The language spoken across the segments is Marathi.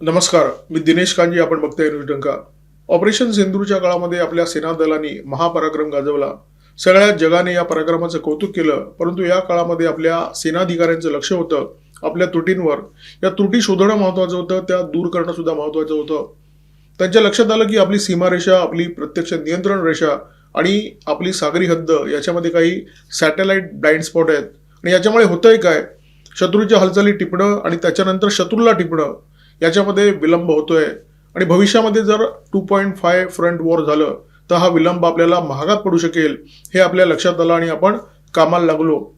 नमस्कार मी दिनेश कांजी आपण बघताय न्यूज डंका. ऑपरेशन सिंधूरच्या काळामध्ये आपल्या सेना दलांनी महापराक्रम गाजवला. सगळ्या जगाने या पराक्रमाचं कौतुक केलं परंतु या काळामध्ये आपल्या सेनाधिकाऱ्यांचं लक्ष होतं आपल्या त्रुटींवर या त्रुटी शोधणं महत्वाचं होतं त्या दूर करणं सुद्धा महत्वाचं होतं. त्यांच्या लक्षात आलं की आपली सीमारेषा आपली प्रत्यक्ष नियंत्रण रेषा आणि आपली सागरी हद्द याच्यामध्ये काही सॅटेलाइट ब्लाइंड स्पॉट आहेत. आणि याच्यामुळे होतंय काय? शत्रूच्या हालचाली टिपणं आणि त्याच्यानंतर शत्रूला टिपणं. याच्यामध्ये विलंब होतोय. आणि भविष्यामध्ये जर two point five front war झालं तर हा विलंब आपल्याला महागात पडू शकेल हे आपल्या लक्षात आलं आणि आपण कामाला लागलो.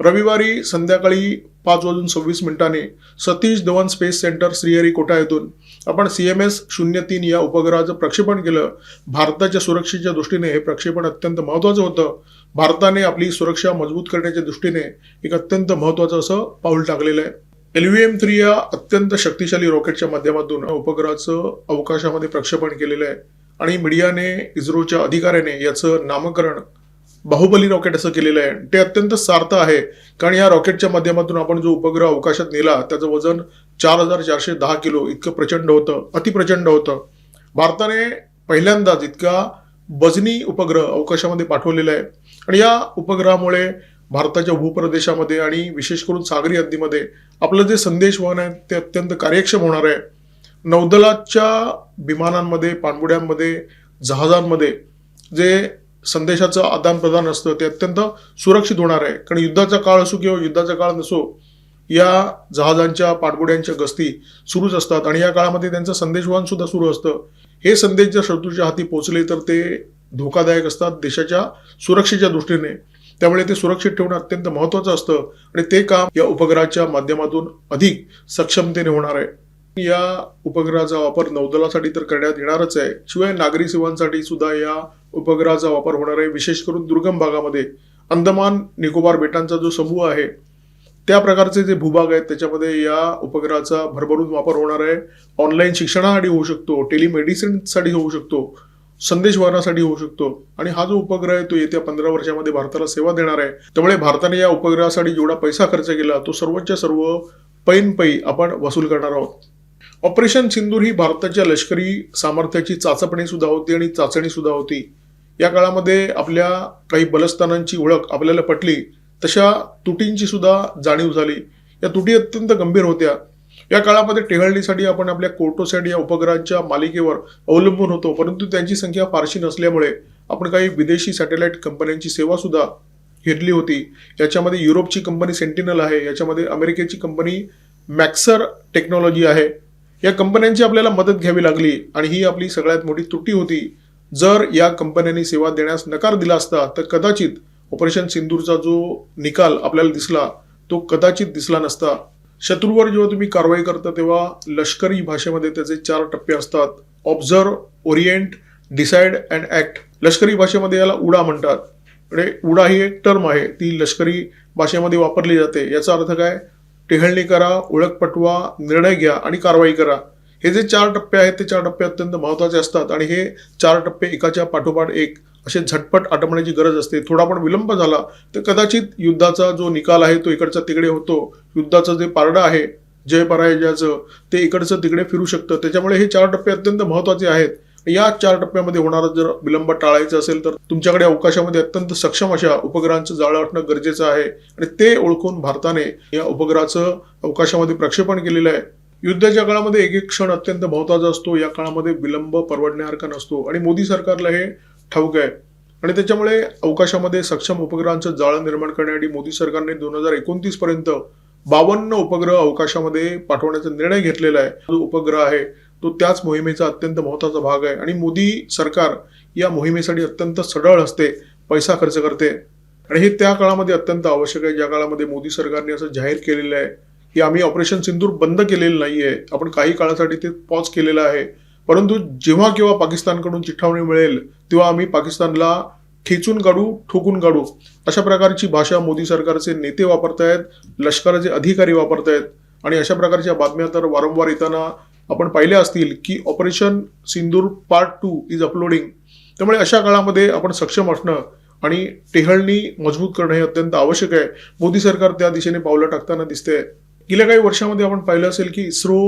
रविवारी संध्याकाळी पाच वाजून सव्वीस मिनिटांनी सतीश धवन स्पेस सेंटर श्रीहरिकोटा येथून आपण सी एम एस शून्य तीन या उपग्रहाचं प्रक्षेपण केलं. भारताच्या सुरक्षेच्या दृष्टीने हे प्रक्षेपण अत्यंत महत्त्वाचं होतं. भारताने आपली सुरक्षा मजबूत करण्याच्या दृष्टीने एक अत्यंत महत्त्वाचं असं पाऊल टाकलेलं आहे. एलव्हीएम थ्री या अत्यंत शक्तिशाली रॉकेटच्या माध्यमातून उपग्रहाचं अवकाशामध्ये प्रक्षेपण केलेलं आहे. आणि मीडियाने इस्रोच्या अधिकाऱ्याने याचं नामकरण बाहुबली रॉकेट असं केलेलं आहे. ते अत्यंत सार्थ आहे. कारण या रॉकेटच्या माध्यमातून आपण जो उपग्रह अवकाशात नेला त्याचं वजन चार हजार चारशे दहा किलो इतकं प्रचंड होतं अतिप्रचंड होतं. भारताने पहिल्यांदाच इतका वजनी उपग्रह अवकाशामध्ये पाठवलेला आहे. आणि या उपग्रहामुळे भारताच्या भूप्रदेशामध्ये आणि विशेष करून सागरी हद्दीमध्ये आपलं जे संदेशवहन आहे ते अत्यंत कार्यक्षम होणार आहे. नौदलाच्या विमानांमध्ये पाणबुड्यांमध्ये जहाजांमध्ये जे संदेशाचं आदान प्रदान असतं ते अत्यंत सुरक्षित होणार आहे. कारण युद्धाचा काळ असो किंवा युद्धाचा काळ नसो या जहाजांच्या पाणबुड्यांच्या गस्ती सुरूच असतात. आणि या काळामध्ये त्यांचं संदेशवहन सुद्धा सुरू असतं. हे संदेश जर शत्रूच्या हाती पोहोचले तर ते धोकादायक असतात देशाच्या सुरक्षेच्या दृष्टीने. त्यामुळे ते सुरक्षित ठेवणं अत्यंत महत्वाचं असतं. आणि ते काम या उपग्रहाच्या माध्यमातून अधिक सक्षमतेने होणार आहे. या उपग्रहाचा वापर नौदलासाठी तर करण्यात येणारच आहे. शिवाय नागरी सेवांसाठी सुद्धा या उपग्रहाचा वापर होणार आहे. विशेष करून दुर्गम भागामध्ये. अंदमान निकोबार बेटांचा जो समूह आहे त्या प्रकारचे जे भूभाग आहेत त्याच्यामध्ये या उपग्रहाचा भरभरून वापर होणार आहे. ऑनलाईन शिक्षणासाठी होऊ शकतो. टेलिमेडिसिनसाठी होऊ शकतो. संदेशवहनासाठी होऊ शकतो. आणि हा जो उपग्रह आहे तो येत्या पंधरा वर्षामध्ये भारताला सेवा देणार आहे. त्यामुळे भारताने या उपग्रहासाठी जेवढा पैसा खर्च केला तो सर्वच्या सर्व पैन पै आपण वसूल करणार आहोत. ऑपरेशन सिंदूर ही भारताच्या लष्करी सामर्थ्याची चाचपणी सुद्धा होती आणि चाचणी सुद्धा होती. या काळामध्ये आपल्या काही बलस्थानांची ओळख आपल्याला पटली तशा तुटींची सुद्धा जाणीव झाली. या तुटी अत्यंत गंभीर होत्या. या काळामध्ये टेहळणीसाठी आपण आपल्या कोटोसॅट या उपग्रहांच्या मालिकेवर अवलंबून होतो परंतु त्यांची संख्या फारशी नसल्यामुळे आपण काही विदेशी सॅटेलाइट कंपन्यांची सेवा सुद्धा घेतली होती. याच्यामध्ये युरोपची कंपनी सेंटिनल आहे याच्यामध्ये अमेरिकेची कंपनी मॅक्सर टेक्नॉलॉजी आहे. या कंपन्यांची आपल्याला मदत घ्यावी लागली आणि ही आपली सगळ्यात मोठी त्रुटी होती. जर या कंपन्यांनी सेवा देण्यास नकार दिला असता तर कदाचित ऑपरेशन सिंदूरचा जो निकाल आपल्याला दिसला तो कदाचित दिसला नसता. शत्रूवर जेव्हा तुम्ही कारवाई करता तेव्हा लष्करी भाषेमध्ये त्याचे चार टप्पे असतात. Observe orient decide and act लष्करी भाषेमध्ये याला उडा म्हणतात. म्हणजे उडा ही एक टर्म आहे. ती लष्करी भाषेमध्ये वापरली जाते. याचा अर्थ काय? टेहळणी करा ओळख पटवा निर्णय घ्या आणि कारवाई करा. हे जे चार टप्पे आहेत ते चार टप्पे अत्यंत महत्त्वाचे असतात. आणि हे चार टप्पे एकाच्या पाठोपाठ एक. असे झटपट आटपण्याची गरज असते. थोडा पण विलंब झाला तर कदाचित युद्धाचा जो निकाल आहे तो इकडचा तिकडे होतो. युद्धाचं जे पारडं आहे जय पराजयाचं ते इकडचं तिकडे फिरू शकतं. त्याच्यामुळे हे चार टप्पे अत्यंत महत्त्वाचे आहेत. या चार टप्प्यामध्ये होणारा जर विलंब टाळायचा असेल तर तुमच्याकडे अवकाशामध्ये अत्यंत सक्षम अशा उपग्रहांचं जाळं असणं गरजेचं आहे. आणि ते ओळखून भारताने या उपग्रहाचं अवकाशामध्ये प्रक्षेपण केलेलं आहे. युद्धाच्या काळामध्ये एक एक क्षण अत्यंत महत्त्वाचा असतो. या काळामध्ये विलंब परवडण्यासारखा नसतो. आणि मोदी सरकारला हे ठाऊक आहे. आणि त्याच्यामुळे अवकाशामध्ये सक्षम उपग्रहांचं जाळं निर्माण करण्यासाठी मोदी सरकारने दोन हजार एकोणतीस पर्यंत बावन्न उपग्रह अवकाशामध्ये पाठवण्याचा निर्णय घेतलेला आहे. जो उपग्रह आहे तो त्याच मोहिमेचा अत्यंत महत्त्वाचा भाग आहे. आणि मोदी सरकार या मोहिमेसाठी अत्यंत सढळ असते पैसा खर्च करते. आणि हे त्या काळामध्ये अत्यंत आवश्यक आहे. ज्या काळामध्ये मोदी सरकारने असं जाहीर केलेलं आहे की आम्ही ऑपरेशन सिंदूर बंद केलेलं नाहीये. आपण काही काळासाठी ते पॉज केलेलं आहे. परंतु जेव्हा केव्हा पाकिस्तानकडून चिठ्ठावणी मिळेल तेव्हा आम्ही पाकिस्तानला ठेचून काढू ठोकून काढू. अशा प्रकारची भाषा मोदी सरकारचे नेते वापरतायत लष्कराचे अधिकारी वापरतायत. आणि अशा प्रकारच्या बातम्या तर वारंवार येताना आपण पाहिल्या असतील की operation Sindoor part two is uploading. त्यामुळे अशा काळामध्ये आपण सक्षम असणं आणि टेहळणी मजबूत करणं हे अत्यंत आवश्यक आहे. मोदी सरकार त्या दिशेने पावलं टाकताना दिसते गेल्या काही वर्षामध्ये आपण पाहिलं असेल की इस्रो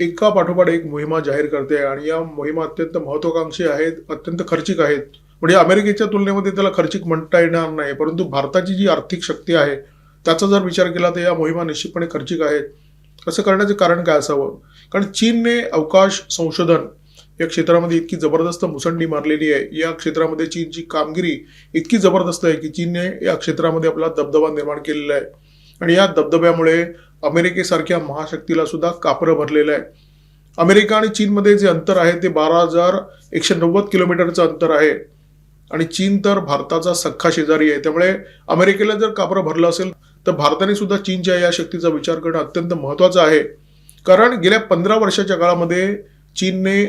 एका पाठोपाठ एक मोहिमा जाहीर करते आहे आणि या मोहिमा अत्यंत महत्वाकांक्षी आहेत अत्यंत खर्चिक आहेत. म्हणजे अमेरिकेच्या तुलनेमध्ये त्याला खर्चिक म्हणता येणार नाही परंतु भारताची जी आर्थिक शक्ती आहे त्याचा जर विचार केला तर या मोहिमा निश्चितपणे खर्चिक आहेत. असं करण्याचे कारण काय असावं? कारण चीनने अवकाश संशोधन या क्षेत्रामध्ये इतकी जबरदस्त मुसंडी मारलेली आहे. या क्षेत्रामध्ये चीनची कामगिरी इतकी जबरदस्त आहे की चीनने या क्षेत्रामध्ये आपला दबदबा निर्माण केलेला आहे. आणि या दबदब्यामुळे अमेरिकेसारख्या महाशक्तीला सुद्धा कापरं भरलेलं आहे. अमेरिका आणि चीनमध्ये जे अंतर आहे ते बारा हजार एकशे नव्वद किलोमीटरचं अंतर आहे. आणि चीन तर भारताचा सख्खा शेजारी आहे. त्यामुळे अमेरिकेला जर कापरं भरलं असेल तर भारताने सुद्धा चीनच्या या शक्तीचा विचार करणं अत्यंत महत्त्वाचं आहे. कारण गेल्या पंधरा वर्षाच्या काळामध्ये चीनने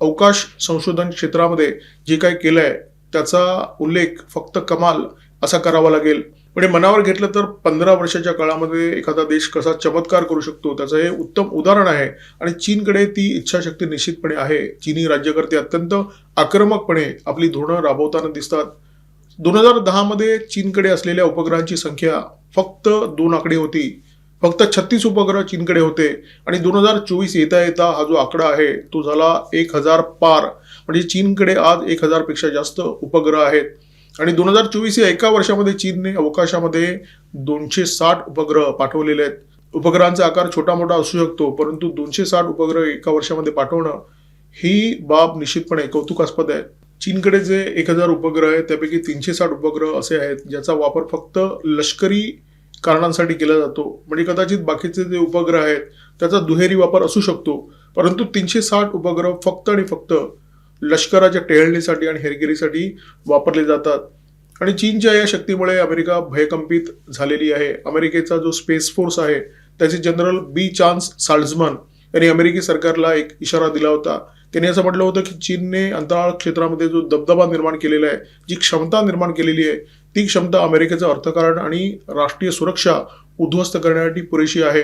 अवकाश संशोधन क्षेत्रामध्ये जे काही केलं आहे त्याचा उल्लेख फक्त कमाल असा करावा लागेल. म्हणजे मनावर घेतलं तर पंधरा वर्षाच्या काळामध्ये एखादा देश कसा चमत्कार करू शकतो त्याचं हे उत्तम उदाहरण आहे. आणि चीनकडे ती इच्छाशक्ती निश्चितपणे आहे. चीनी राज्यकर्ते अत्यंत आक्रमकपणे आपली धोरणं राबवताना दिसतात. दोन हजार दहामध्ये चीनकडे असलेल्या उपग्रहांची संख्या फक्त दोन आकडे होती. फक्त छत्तीस उपग्रह चीनकडे होते. आणि दोन हजार चोवीस येता येता हा जो आकडा आहे तो झाला एक हजार पार. म्हणजे चीनकडे आज एक हजारपेक्षा जास्त उपग्रह आहेत. आणि दोन हजार चोवीस या एका वर्षामध्ये चीनने अवकाशामध्ये दोनशे साठ उपग्रह पाठवलेले आहेत. उपग्रहांचा आकार छोटा मोठा असू शकतो परंतु दोनशे साठ उपग्रह एका वर्षामध्ये पाठवणं ही बाब निश्चितपणे कौतुकास्पद आहे. चीनकडे जे एक हजार उपग्रह आहेत त्यापैकी तीनशे साठ उपग्रह असे आहेत ज्याचा वापर फक्त लष्करी कारणांसाठी केला जातो. म्हणजे कदाचित बाकीचे जे उपग्रह आहेत त्याचा दुहेरी वापर असू शकतो परंतु तीनशे साठ उपग्रह फक्त आणि फक्त लष्कराच्या टेहळणीसाठी आणि हेरगिरीसाठी वापरले जातात. आणि चीनच्या या शक्तीमुळे अमेरिका भयकंपित झालेली आहे. अमेरिकेचा जो स्पेस फोर्स आहे त्याचे जनरल बी चान्स साल्झमन यांनी अमेरिकी सरकारला एक इशारा दिला होता. त्यांनी असं म्हटलं होतं की चीनने अंतराळ क्षेत्रामध्ये जो दबदबा निर्माण केलेला आहे जी क्षमता निर्माण केलेली आहे ती क्षमता अमेरिकेचं अर्थकारण आणि राष्ट्रीय सुरक्षा उद्ध्वस्त करण्यासाठी पुरेशी आहे.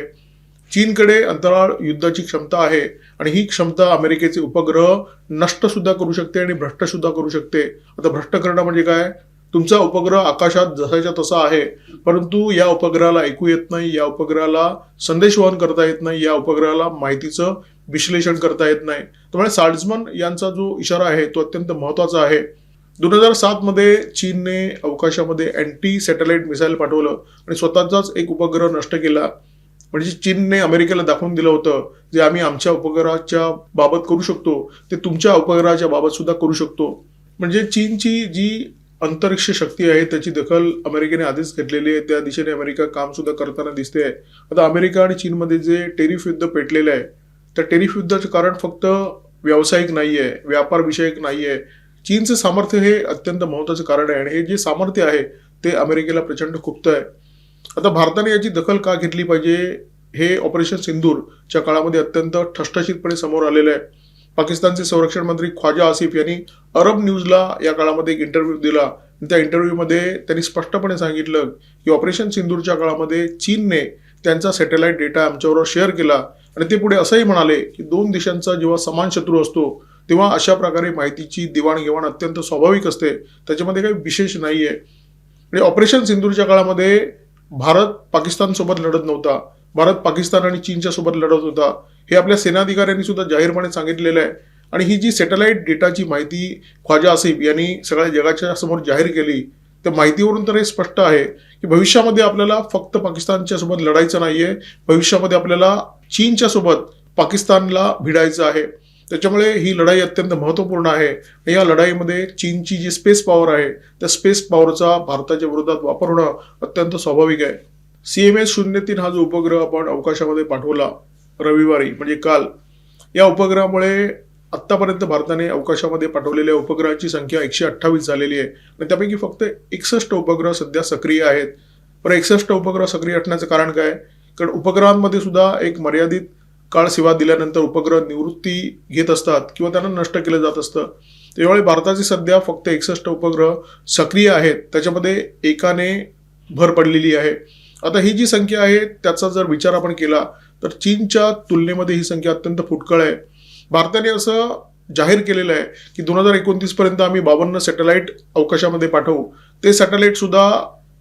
चीनकडे अंतराळ युद्धाची क्षमता आहे आणि ही क्षमता अमेरिकेचे उपग्रह नष्ट सुद्धा करू शकते आणि भ्रष्ट सुद्धा करू शकते. आता भ्रष्ट करणं म्हणजे काय? तुमचा उपग्रह आकाशात जसाच्या तसा आहे. परंतु या उपग्रहाला ऐकू येत नाही या उपग्रहाला संदेशवहन करता येत नाही या उपग्रहाला माहितीचं विश्लेषण करता येत नाही. त्यामुळे साल्झमन यांचा जो इशारा आहे तो अत्यंत महत्त्वाचा आहे. दोन हजार सातमध्ये चीनने अवकाशामध्ये अँटी सॅटेलाइट मिसाईल पाठवलं आणि स्वतःचाच एक उपग्रह नष्ट केला. म्हणजे चीनने अमेरिकेला दाखवून दिलं होतं जे आम्ही आमच्या उपग्रहाच्या बाबत करू शकतो ते तुमच्या उपग्रहाच्या बाबत सुद्धा करू शकतो. म्हणजे चीनची जी अंतरिक्ष शक्ती आहे त्याची दखल अमेरिकेने आधीच घेतलेली आहे. त्या दिशेने अमेरिका काम सुद्धा करताना दिसते आहे. आता अमेरिका आणि चीनमध्ये जे टेरिफ युद्ध पेटलेलं आहे त्या टेरिफ युद्धाचं कारण फक्त व्यावसायिक नाही आहे व्यापार विषयक नाही आहे चीनचं सामर्थ्य हे अत्यंत महत्त्वाचं कारण आहे आणि हे जे सामर्थ्य आहे ते अमेरिकेला प्रचंड खुपतं आहे. आता भारताने याची दखल का घेतली पाहिजे? हे ऑपरेशन सिंदूरच्या काळामध्ये अत्यंत ठसठशीतपणे समोर आलेलं आहे. पाकिस्तानचे संरक्षण मंत्री ख्वाजा आसिफ यांनी अरब न्यूजला या काळामध्ये एक इंटरव्ह्यू दिला. आणि त्या इंटरव्ह्यूमध्ये त्यांनी स्पष्टपणे सांगितलं की ऑपरेशन सिंदूरच्या काळामध्ये चीनने त्यांचा सॅटेलाइट डेटा आमच्याबरोबर शेअर केला. आणि ते पुढे असंही म्हणाले की दोन देशांचा जेव्हा समान शत्रू असतो तेव्हा अशा प्रकारे माहितीची देवाणघेवाण अत्यंत स्वाभाविक असते. त्याच्यामध्ये काही विशेष नाही आहे आणि ऑपरेशन सिंदूरच्या काळामध्ये भारत पाकिस्तानसोबत लढत नव्हता. भारत पाकिस्तान आणि चीनच्या सोबत लढत होता. हे आपल्या सेनाधिकाऱ्यांनी सुद्धा जाहीरपणे सांगितलेलं आहे. आणि ही जी सॅटेलाईट डेटाची माहिती ख्वाजा आसिफ यांनी सगळ्या जगाच्या समोर जाहीर केली त्या माहितीवरून तर हे स्पष्ट आहे की भविष्यामध्ये आपल्याला फक्त पाकिस्तानच्या सोबत लढायचं नाहीये. भविष्यामध्ये आपल्याला चीनच्या सोबत पाकिस्तानला भिडायचं आहे. त्याच्यामुळे ही लढाई अत्यंत महत्त्वपूर्ण आहे. या लढाईमध्ये चीनची जी स्पेस पॉवर आहे त्या स्पेस पॉवरचा भारताच्या विरोधात वापर होणं अत्यंत स्वाभाविक आहे. सी एम एस शून्य तीन हा जो उपग्रह आपण अवकाशामध्ये पाठवला रविवारी म्हणजे काल या उपग्रहामुळे आत्तापर्यंत भारताने अवकाशामध्ये पाठवलेल्या उपग्रहाची संख्या एकशे अठ्ठावीस झालेली आहे. आणि त्यापैकी फक्त एकसष्ट उपग्रह सध्या सक्रिय आहेत. पण एकसष्ट उपग्रह सक्रिय असण्याचं कारण काय? कारण उपग्रहांमध्ये सुद्धा एक मर्यादित काळ सेवा दिल्यानंतर उपग्रह निवृत्ती घेत असतात किंवा त्यांना नष्ट केलं जात असतं. त्यामुळे भारताचे सध्या फक्त एकसष्ट उपग्रह सक्रिय आहेत. त्याच्यामध्ये एकाने भर पडलेली आहे. आता ही जी संख्या आहे त्याचा जर विचार आपण केला तर चीनच्या तुलनेमध्ये ही संख्या अत्यंत फुटकळ आहे. भारताने असं जाहीर केलेलं आहे की दोन हजार एकोणतीस पर्यंत आम्ही बावन्न सॅटेलाइट अवकाशामध्ये पाठवू. ते सॅटेलाइट सुद्धा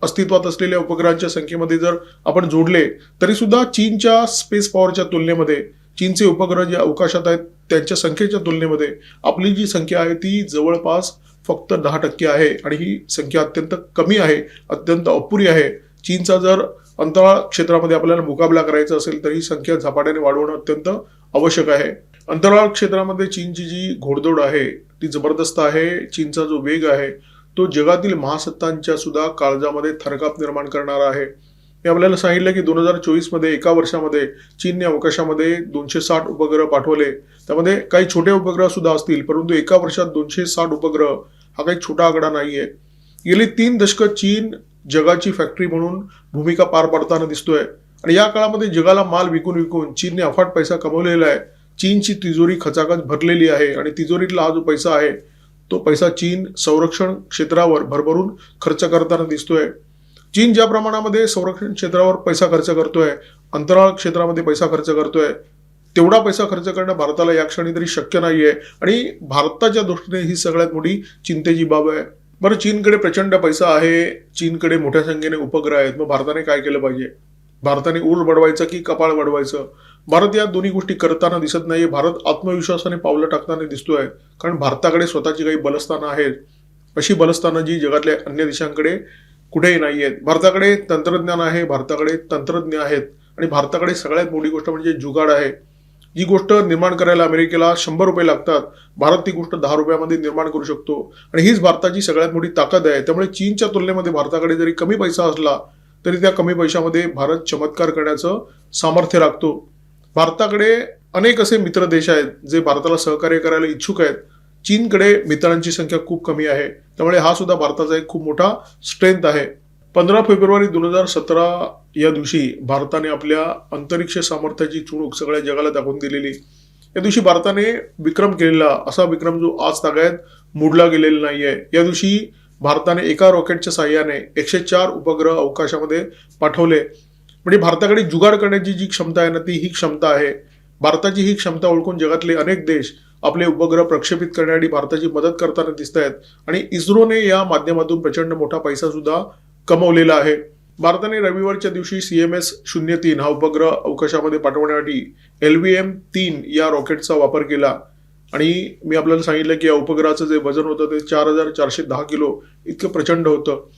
अस्तित्वात असलेल्या उपग्रहांच्या संख्येमध्ये जर आपण जोडले तरी सुद्धा चीनच्या स्पेस पॉवरच्या तुलनेमध्ये चीनचे उपग्रह जे अवकाशात आहेत त्यांच्या संख्येच्या तुलनेमध्ये आपली जी संख्या आहे ती जवळपास फक्त दहा टक्के आहे. आणि ही संख्या अत्यंत कमी आहे अत्यंत अपुरी आहे. चीनचा जर अंतराळ क्षेत्रामध्ये आपल्याला मुकाबला करायचा असेल तर ही संख्या झपाट्याने वाढवणं अत्यंत आवश्यक आहे. अंतराळ क्षेत्रामध्ये चीनची जी घोडदौड आहे ती जबरदस्त आहे. चीनचा जो वेग आहे तो जगातील महासत्तांच्या सुद्धा काळजामध्ये थरकाप निर्माण करणारा आहे. मी आपल्याला सांगितलं की दोन हजार चोवीसमध्ये एका वर्षामध्ये चीनने अवकाशामध्ये दोनशे साठ उपग्रह पाठवले. त्यामध्ये काही छोटे उपग्रह सुद्धा असतील परंतु एका वर्षात दोनशे साठ उपग्रह हा काही छोटा आकडा नाही आहे गेली तीन दशकं चीन जगाची फॅक्टरी म्हणून भूमिका पार पाडताना दिसतोय. आणि या काळामध्ये जगाला माल विकून विकून चीनने अफाट पैसा कमवलेला आहे. चीनची तिजोरी खचाखच भरलेली आहे आणि तिजोरीतला हा जो पैसा आहे तो पैसा चीन संरक्षण क्षेत्रावर भरभरून खर्च करताना दिसतोय. चीन ज्या प्रमाणामध्ये संरक्षण क्षेत्रावर पैसा खर्च करतोय अंतराळ क्षेत्रामध्ये पैसा खर्च करतोय तेवढा पैसा खर्च करणं भारताला या क्षणी तरी शक्य नाहीये. आणि भारताच्या दृष्टीने ही सगळ्यात मोठी चिंतेची बाब आहे. बरं चीनकडे प्रचंड पैसा आहे चीनकडे मोठ्या संख्येने उपग्रह आहेत. मग भारताने काय केलं पाहिजे? भारताने ऊर बडवायचं की कपाळ बडवायचं? भारत या दोन्ही गोष्टी करताना दिसत नाही भारत आत्मविश्वासाने पावलं टाकताना दिसतोय. कारण भारताकडे स्वतःची काही बलस्थानं आहेत. अशी बलस्थानं जी जगातल्या अन्य देशांकडे कुठेही नाही आहेत भारताकडे तंत्रज्ञान आहे भारताकडे तंत्रज्ञ आहेत. आणि भारताकडे सगळ्यात मोठी गोष्ट म्हणजे जुगाड आहे. जी गोष्ट निर्माण करायला अमेरिकेला शंभर रुपये लागतात भारत ती गोष्ट दहा रुपयामध्ये निर्माण करू शकतो. आणि हीच भारताची सगळ्यात मोठी ताकद आहे. त्यामुळे चीनच्या तुलनेमध्ये भारताकडे जरी कमी पैसा असला तरी त्या कमी पैशामध्ये भारत चमत्कार करण्याचं सामर्थ्य राखतो. भारताकडे अनेक असे मित्र देश आहेत जे भारताला सहकार्य करायला इच्छुक आहेत. चीनकडे मित्रांची संख्या खूप कमी आहे. त्यामुळे हा सुद्धा भारताचा एक खूप मोठा स्ट्रेंथ आहे. पंधरा फेब्रुवारी दोन हजार सतरा या दिवशी भारताने आपल्या अंतरिक्ष सामर्थ्याची चुणूक सगळ्या जगाला दाखवून दिलेली. या दिवशी भारताने विक्रम केलेला असा विक्रम जो आज तागायत मोडला गेलेला नाहीये. या दिवशी भारताने एका रॉकेटच्या साह्याने एकशे चार उपग्रह अवकाशामध्ये पाठवले. म्हणजे भारताकडे जुगाड करण्याची जी क्षमता आहे ना ती ही क्षमता आहे. भारताची ही क्षमता ओळखून जगातले अनेक देश आपले उपग्रह प्रक्षेपित करण्यासाठी भारताची मदत करताना दिसत आहेत. आणि इस्रोने या माध्यमातून प्रचंड मोठा पैसा सुद्धा कमवलेला आहे. भारताने रविवारच्या दिवशी सी एम एस शून्य तीन हा उपग्रह अवकाशामध्ये पाठवण्यासाठी एल व्ही एम तीन या रॉकेटचा वापर केला. आणि मी आपल्याला सांगितलं की या उपग्रहाचं जे वजन होतं ते चार हजार चारशे दहा किलो इतकं प्रचंड होतं.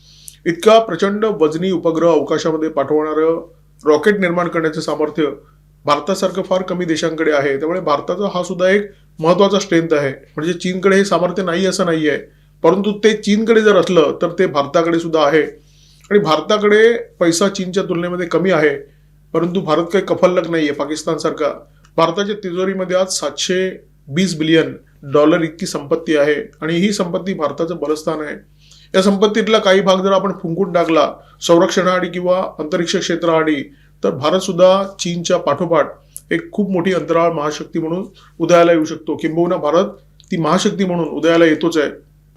इतका प्रचंड वजनी उपग्रह अवकाशामध्ये पाठवणारं रॉकेट निर्माण करण्याचं सामर्थ्य भारतासारखं फार कमी देशांकडे आहे. त्यामुळे भारताचा हा सुद्धा एक महत्त्वाचा स्ट्रेंथ आहे. म्हणजे चीनकडे हे सामर्थ्य नाही असं नाही आहे परंतु ते चीनकडे जर असलं तर ते भारताकडे सुद्धा आहे. आणि भारताकडे पैसा चीनच्या तुलनेमध्ये कमी आहे. परंतु भारत काही कफल्लक नाही आहे पाकिस्तानसारखा भारताच्या तिजोरीमध्ये आज सातशे वीस बिलियन डॉलर इतकी संपत्ती आहे. आणि ही संपत्ती भारताचं बलस्थान आहे. या संपत्तीतला काही भाग जर आपण फुंकून टाकला संरक्षणाआडी किंवा अंतरिक्ष क्षेत्राआडी तर भारत सुद्धा चीनच्या पाठोपाठ एक खूप मोठी अंतराळ महाशक्ती म्हणून उदयाला येऊ शकतो. किंबहुना भारत ती महाशक्ती म्हणून उदयाला येतोच आहे.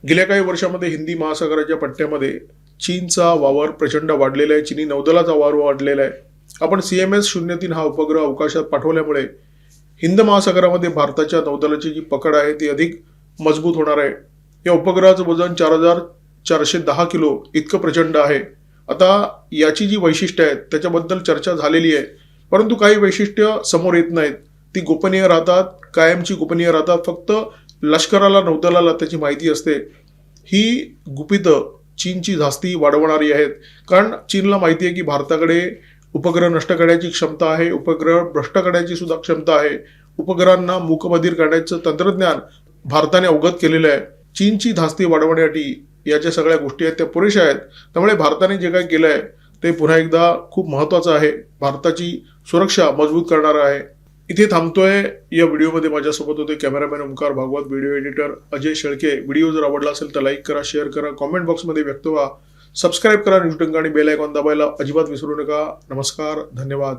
गेल्या काही वर्षामध्ये हिंदी महासागराच्या पट्ट्यामध्ये चीनचा वावर प्रचंड वाढलेला आहे. चिनी नौदलाचा वावर वाढलेला आहे. आपण सी एम एस शून्य तीन हा उपग्रह अवकाशात पाठवल्यामुळे हिंद महासागरामध्ये भारताच्या नौदलाची जी पकड आहे ती अधिक मजबूत होणार आहे. या उपग्रहाचं वजन चार हजार चारशे दहा किलो इतकं प्रचंड आहे. आता याची जी वैशिष्ट्य आहेत त्याच्याबद्दल चर्चा झालेली आहे. परंतु काही वैशिष्ट्य समोर येत नाहीत. ती गोपनीय राहतात कायमची गोपनीय राहतात. फक्त लष्कराला नौदलाला त्याची माहिती असते. ही गुपितं चीनची धास्ती वाढवणारी आहेत. कारण चीनला माहिती आहे की भारताकडे उपग्रह नष्ट करण्याची क्षमता आहे उपग्रह भ्रष्ट करण्याची सुद्धा क्षमता आहे. उपग्रहांना मूकबधीर करण्याचं तंत्रज्ञान भारताने अवगत केलेलं आहे. चीनची धास्ती वाढवण्यासाठी या ज्या सगळ्या गोष्टी आहेत त्या पुरेशा आहेत. त्यामुळे भारताने जे काही केलं आहे ते पुन्हा एकदा खूप महत्त्वाचं आहे. भारताची सुरक्षा मजबूत करणारं आहे. इथे थांबतोय. या व्हिडिओमध्ये माझ्यासोबत होते cameraman Omkar Bhagwat video editor Ajay Shelke. Video जर आवडला असेल तर लाईक करा शेअर करा कॉमेंट बॉक्समध्ये व्यक्त व्हा. सबस्क्राईब करा न्यूज आणि बेल आयकॉन दाबायला अजिबात विसरू नका. नमस्कार धन्यवाद.